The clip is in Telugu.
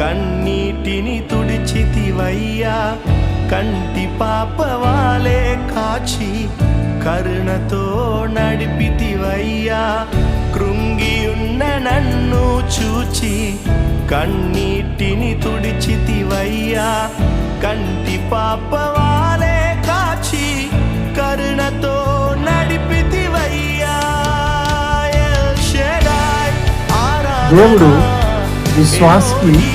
కన్నీటిని తుడిచితివయ్యా. కంటి పాపవాలే కాచి కరుణతో నడిపితివయ్యా. కృంగి ఉన్న నన్ను చూచి కన్నీటిని తుడిచితివయ్యా. కంటి పాపవాలే కాచి కరుణతో నడిపితివయ్యా. దేవుడు విశ్వాసికి